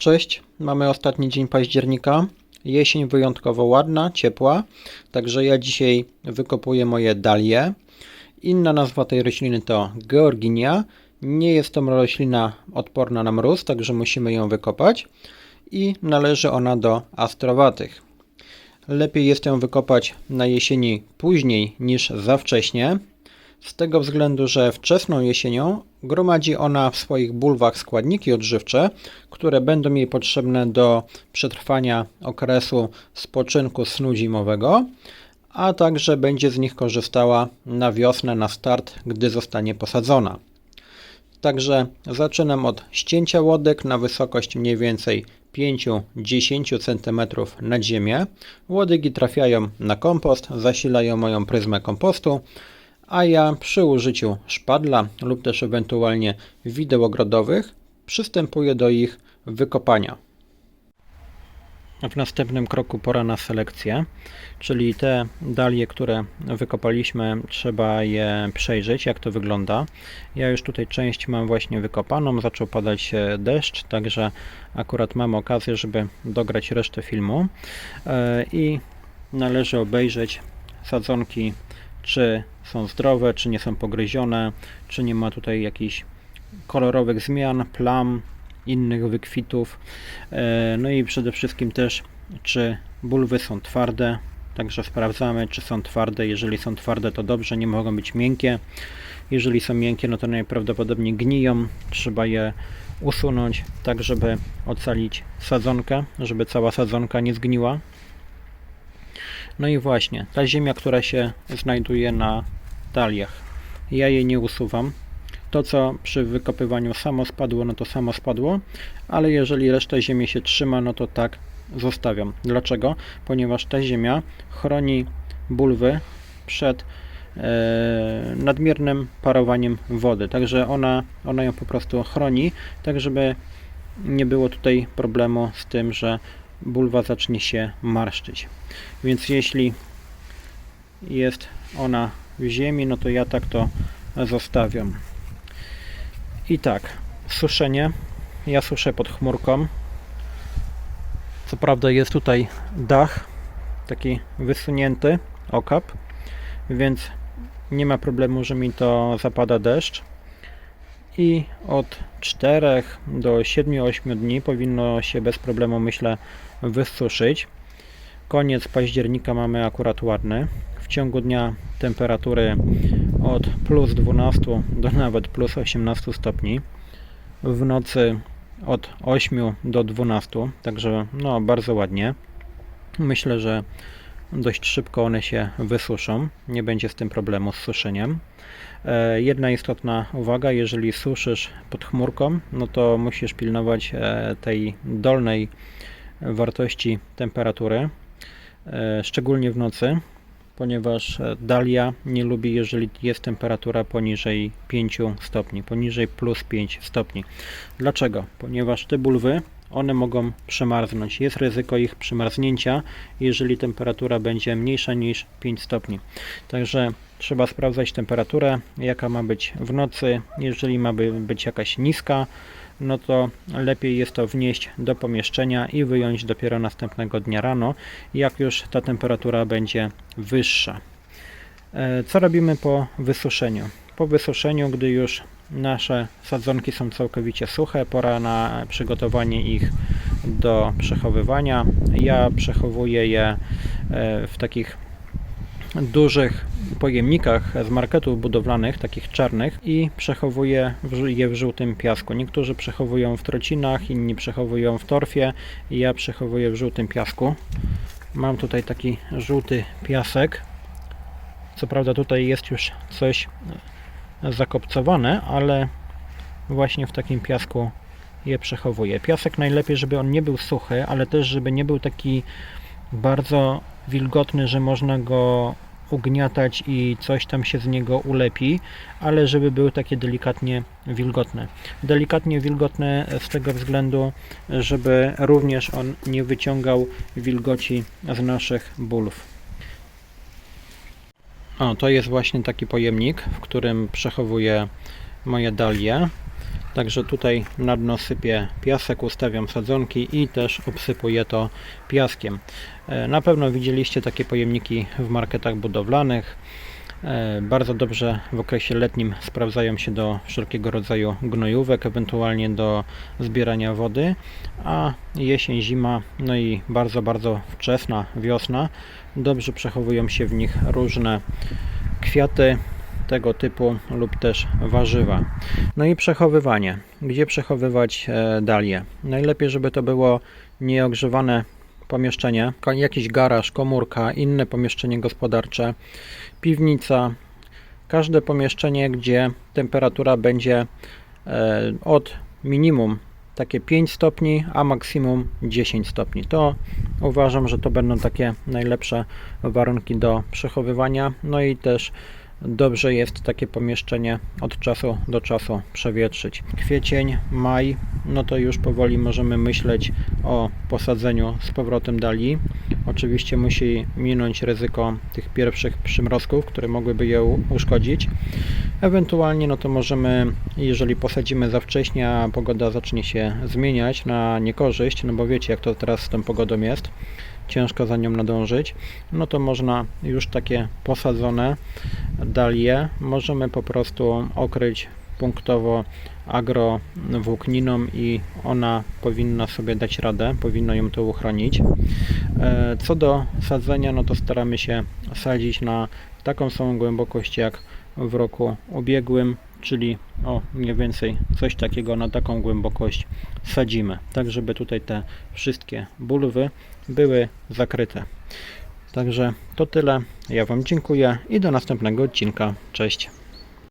Cześć, mamy ostatni dzień października. Jesień wyjątkowo ładna, ciepła, także ja dzisiaj wykopuję moje dalie. Inna nazwa tej rośliny to Georginia. Nie jest to roślina odporna na mróz, także musimy ją wykopać i należy ona do astrowatych. Lepiej jest ją wykopać na jesieni później niż za wcześnie, z tego względu, że wczesną jesienią gromadzi ona w swoich bulwach składniki odżywcze, które będą jej potrzebne do przetrwania okresu spoczynku snu zimowego, a także będzie z nich korzystała na wiosnę, na start, gdy zostanie posadzona. Także zaczynam od ścięcia łodek na wysokość mniej więcej 5-10 cm nad ziemię. Łodygi trafiają na kompost, zasilają moją pryzmę kompostu, a ja przy użyciu szpadla lub też ewentualnie wideł ogrodowych przystępuję do ich wykopania. W następnym kroku pora na selekcję, czyli te dalie, które wykopaliśmy, trzeba je przejrzeć, jak to wygląda. Ja już tutaj część mam właśnie wykopaną, zaczął padać e, deszcz, także akurat mam okazję, żeby dograć resztę filmu E, i należy obejrzeć sadzonki, czy są zdrowe, czy nie są pogryzione, czy nie ma tutaj jakichś kolorowych zmian, plam, innych wykwitów. E, No i przede wszystkim też, czy bulwy są twarde. Także sprawdzamy, czy są twarde. Jeżeli są twarde, to dobrze, nie mogą być miękkie. Jeżeli są miękkie, no to najprawdopodobniej gniją. Trzeba je usunąć, tak żeby ocalić sadzonkę, żeby cała sadzonka nie zgniła. No i właśnie, ta ziemia, która się znajduje na daliach, ja jej nie usuwam. To, co przy wykopywaniu samo spadło, no to samo spadło, ale jeżeli reszta ziemi się trzyma, no to tak zostawiam. Dlaczego? Ponieważ ta ziemia chroni bulwy przed e, nadmiernym parowaniem wody, także ona, ona ją po prostu chroni, tak żeby nie było tutaj problemu z tym, że bulwa zacznie się marszczyć. Więc jeśli jest ona w ziemi, no to ja tak to zostawiam. I tak, suszenie. Ja suszę pod chmurką. Co prawda jest tutaj dach, taki wysunięty, okap, więc nie ma problemu, że mi to zapada deszcz. I od 4 do 7-8 dni powinno się bez problemu, myślę, wysuszyć. Koniec października mamy akurat ładny. W ciągu dnia temperatury od plus 12 do nawet plus 18 stopni. W nocy od 8 do 12, także no bardzo ładnie. Myślę, że dość szybko one się wysuszą. Nie będzie z tym problemu z suszeniem. E, Jedna istotna uwaga, jeżeli suszysz pod chmurką, no to musisz pilnować e, tej dolnej wartości temperatury, e, szczególnie w nocy, ponieważ dalia nie lubi, jeżeli jest temperatura poniżej 5 stopni, poniżej plus 5 stopni. Dlaczego? Ponieważ te bulwy one mogą przemarznąć. Jest ryzyko ich przemarznięcia, jeżeli temperatura będzie mniejsza niż 5 stopni. Także trzeba sprawdzać temperaturę, jaka ma być w nocy. Jeżeli ma by- być jakaś niska, no to lepiej jest to wnieść do pomieszczenia i wyjąć dopiero następnego dnia rano, jak już ta temperatura będzie wyższa. E, Co robimy po wysuszeniu? Po wysuszeniu, gdy już nasze sadzonki są całkowicie suche, pora na przygotowanie ich do przechowywania. Ja przechowuję je e, w takich dużych pojemnikach z marketów budowlanych, takich czarnych i przechowuję je w żółtym piasku. Niektórzy przechowują w trocinach, inni przechowują w torfie. Ja przechowuję w żółtym piasku. Mam tutaj taki żółty piasek. Co prawda tutaj jest już coś zakopcowane, ale właśnie w takim piasku je przechowuję. Piasek najlepiej, żeby on nie był suchy, ale też żeby nie był taki bardzo wilgotny, że można go ugniatać i coś tam się z niego ulepi, ale żeby był takie delikatnie wilgotne. Delikatnie wilgotne z tego względu, żeby również on nie wyciągał wilgoci z naszych bulw. O, to jest właśnie taki pojemnik, w którym przechowuję moje dalie. Także tutaj na dno sypię piasek, ustawiam sadzonki i też obsypuję to piaskiem. E, Na pewno widzieliście takie pojemniki w marketach budowlanych. E, Bardzo dobrze w okresie letnim sprawdzają się do wszelkiego rodzaju gnojówek, ewentualnie do zbierania wody, a jesień, zima, no i bardzo, bardzo wczesna wiosna, dobrze przechowują się w nich różne kwiaty tego typu lub też warzywa. No i przechowywanie. Gdzie przechowywać e, dalie? Najlepiej, żeby to było nieogrzewane pomieszczenie, jakiś garaż, komórka, inne pomieszczenie gospodarcze, piwnica, każde pomieszczenie, gdzie temperatura będzie e, od minimum takie 5 stopni, a maksimum 10 stopni. To uważam, że to będą takie najlepsze warunki do przechowywania. No i też dobrze jest takie pomieszczenie od czasu do czasu przewietrzyć. Kwiecień, maj, no to już powoli możemy myśleć o posadzeniu z powrotem dali. Oczywiście musi minąć ryzyko tych pierwszych przymrozków, które mogłyby je uszkodzić. Ewentualnie, no to możemy, jeżeli posadzimy za wcześnie, a pogoda zacznie się zmieniać na niekorzyść, no bo wiecie, jak to teraz z tą pogodą jest, ciężko za nią nadążyć, no to można już takie posadzone dalie możemy po prostu okryć punktowo agrowłókniną i ona powinna sobie dać radę, powinno ją to uchronić. E, Co do sadzenia, no to staramy się sadzić na taką samą głębokość jak w roku ubiegłym, czyli o mniej więcej coś takiego na taką głębokość sadzimy, tak żeby tutaj te wszystkie bulwy były zakryte. Także to tyle. Ja Wam dziękuję i do następnego odcinka. Cześć.